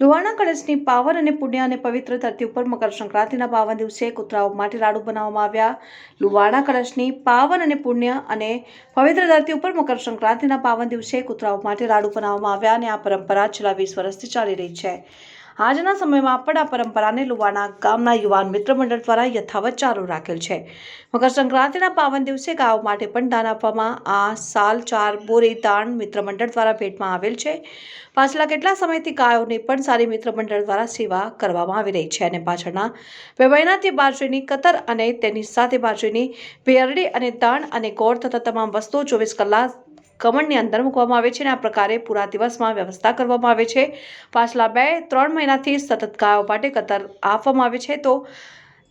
લુહાણા કળશની પાવન અને પુણ્ય અને પવિત્ર ધરતી ઉપર મકર સંક્રાંતિના પાવન દિવસે કૂતરાઓ માટે લાડુ બનાવવામાં આવ્યા. લુહાણા કળશની પાવન અને પુણ્ય અને પવિત્ર ધરતી ઉપર મકર સંક્રાંતિના પાવન દિવસે કૂતરાઓ માટે લાડુ બનાવવામાં આવ્યા અને આ પરંપરા છેલ્લા વીસ વર્ષથી ચાલી રહી છે. આજના સમયમાં પણ આ પરંપરાને લુવાણા ગામના યુવાન મિત્ર મંડળ દ્વારા યથાવત ચાલુ રાખેલ છે. મકર સંક્રાંતિના પાવન દિવસે ગાયો માટે પણ દાન આપવામાં આ સાલ ચાર બોરી દાન મિત્ર મંડળ દ્વારા ભેટમાં આવેલ છે. પાછલા કેટલા સમયથી ગાયોની પણ સારી મિત્ર મંડળ દ્વારા સેવા કરવામાં આવી રહી છે અને પાછળના બે મહિનાથી બાજરીની કતર અને તેની સાથે બાજરીની પેરડી અને દાણ અને ગોળ તથા તમામ વસ્તુઓ ચોવીસ કલાક કમળની અંદર મૂકવામાં આવે છે અને આ પ્રકારે પૂરા દિવસમાં વ્યવસ્થા કરવામાં આવે છે. પાછલા બે, ત્રણ મહિનાથી સતત ગાયો માટે કતર આપવામાં આવે છે. તો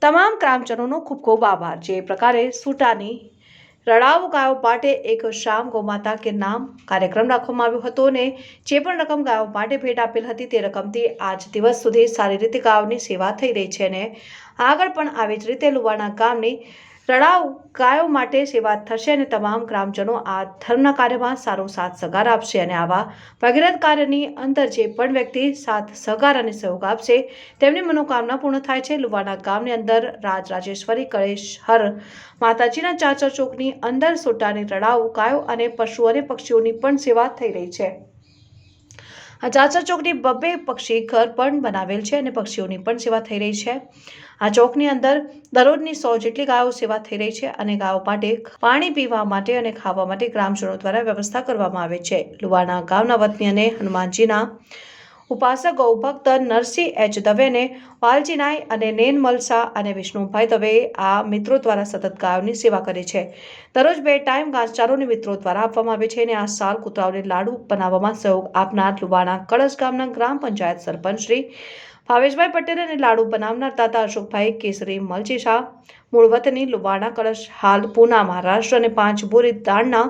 તમામ ગ્રામજનોનો ખૂબ ખૂબ આભાર. જે પ્રકારે સૂટાની રડાવ ગાયો માટે એક શામ ગોમાતા કે નામ કાર્યક્રમ રાખવામાં આવ્યો હતો અને જે પણ રકમ ગાયો માટે ભેટ આપેલ હતી તે રકમથી આજ દિવસ સુધી સારી રીતે ગાયોની સેવા થઈ રહી છે અને આગળ પણ આવી જ રીતે લુવાણા ગામની રડાવ ગાયો માટે સેવા થશે અને તમામ ગ્રામજનો આ ધર્મના કાર્યમાં સારો સાથ સહકાર આપશે અને આવા ભગીરથ કાર્યની અંદર જે પણ વ્યક્તિ સાથ સહકાર અને સહયોગ આપશે, તેમની મનોકામના પૂર્ણ થાય છે. લુવાના ગામની અંદર રાજ રાજેશ્વરી કળેશ, હર માતાજીના ચાચર ચોકની અંદર સોટાની રડાવ ગાયો અને પશુ અને પક્ષીઓની પણ સેવા થઈ રહી છે. આ ચાચર ચોકની બબ્બે પક્ષી ઘર પણ બનાવેલ છે અને પક્ષીઓની પણ સેવા થઈ રહી છે. આ ચોકની અંદર દરરોજની સો જેટલી ગાયો સેવા થઈ રહી છે અને ગાયો માટે પાણી પીવા માટે અને ખાવા માટે ગ્રામજનો દ્વારા વ્યવસ્થા કરવામાં આવે છે. લુવાણા ગામના વતની અને હનુમાનજીના ઉપાસક ગૌભક્ત નરસિંહ એચ દવેને, વાલજી નાય અને નેન મલસા અને વિષ્ણુભાઈ દવે આ મિત્રો દ્વારા સતત ગાયોની સેવા કરે છે. દરરોજ બે ટાઈમ ઘાસચારોને મિત્રો દ્વારા આપવામાં આવે છે અને આ સાલ કૂતરાઓને લાડુ બનાવવામાં સહયોગ આપનાર લુવાણા કળશ ગામના ગ્રામ પંચાયત સરપંચ શ્રી ભાવેશભાઈ પટેલ અને લાડુ બનાવનાર દાદા અશોકભાઈ કેસરી, મલજી શાહ, મૂળ વતની લુવાણા કળશ હાલ પૂના, મહારાષ્ટ્ર અને પાંચ બોરી દાણના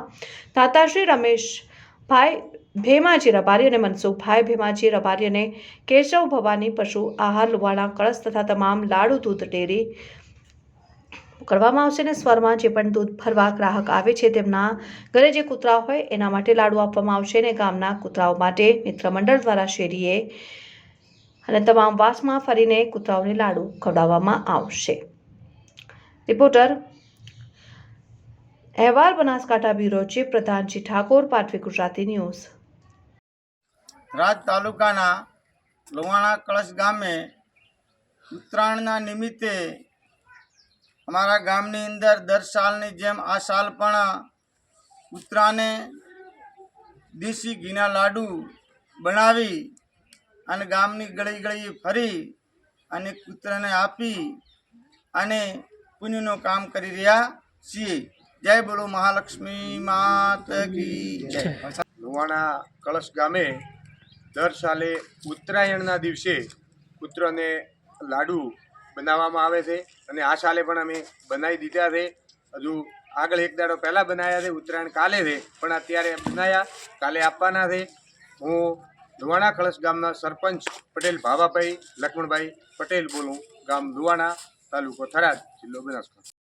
તાતાશ્રી રમેશભાઈ ભેમાજી રબારી અને મનસુખભાઈ ભેમાજી રબારી અને કેશવ ભવાની પશુ આહાર લુવાણા કળશ તથા તમામ લાડુ, દૂધ, ડેરી કરવામાં આવશે અને સ્વરમાં જે પણ દૂધ ભરવા ગ્રાહક આવે છે તેમના ઘરે જે કૂતરા હોય એના માટે લાડુ આપવામાં આવશે અને ગામના કૂતરાઓ માટે મિત્ર મંડળ દ્વારા શેરીએ અને તમામ વાસમાં ફરીને કૂતરાઓને લાડુ ખવડાવવામાં આવશે. રિપોર્ટર અહેવાલ Banaskantha bureau chief Pradhanji Thakor, Patvi Gujarati news. રાજ તાલુકાના લુવાણા કળશ ગામે ઉત્તરાયણના નિમિત્તે અમારા ગામની અંદર દર સાલની જેમ આ સાલ પણ ઉત્તરાયણે દેશી ઘીના લાડુ બનાવી અને ગામની ગળી ગળી ફરી અને કૂતરાને આપી અને પુણ્યનું કામ કરી રહ્યા છીએ. જય બોલો મહાલક્ષ્મી માત કી લુવાણા કળશ ગામે દર સાલે ઉત્તરાયણના દિવસે પુત્રને લાડુ બનાવવામાં આવે છે અને આ સાલે પણ અમે બનાવી દીધા છે. હજુ આગળ એક દાડો પહેલાં બનાવ્યા છે, ઉત્તરાયણ કાલે છે, પણ અત્યારે બનાવ્યા કાલે આપવાના છે. હું ધુવાણા કળશ ગામના સરપંચ પટેલ ભાવાભાઈ, લક્ષ્મણભાઈ પટેલ બોલું, ગામ લુવાણા તાલુકો થરાદ, જિલ્લો બનાસકાંઠા.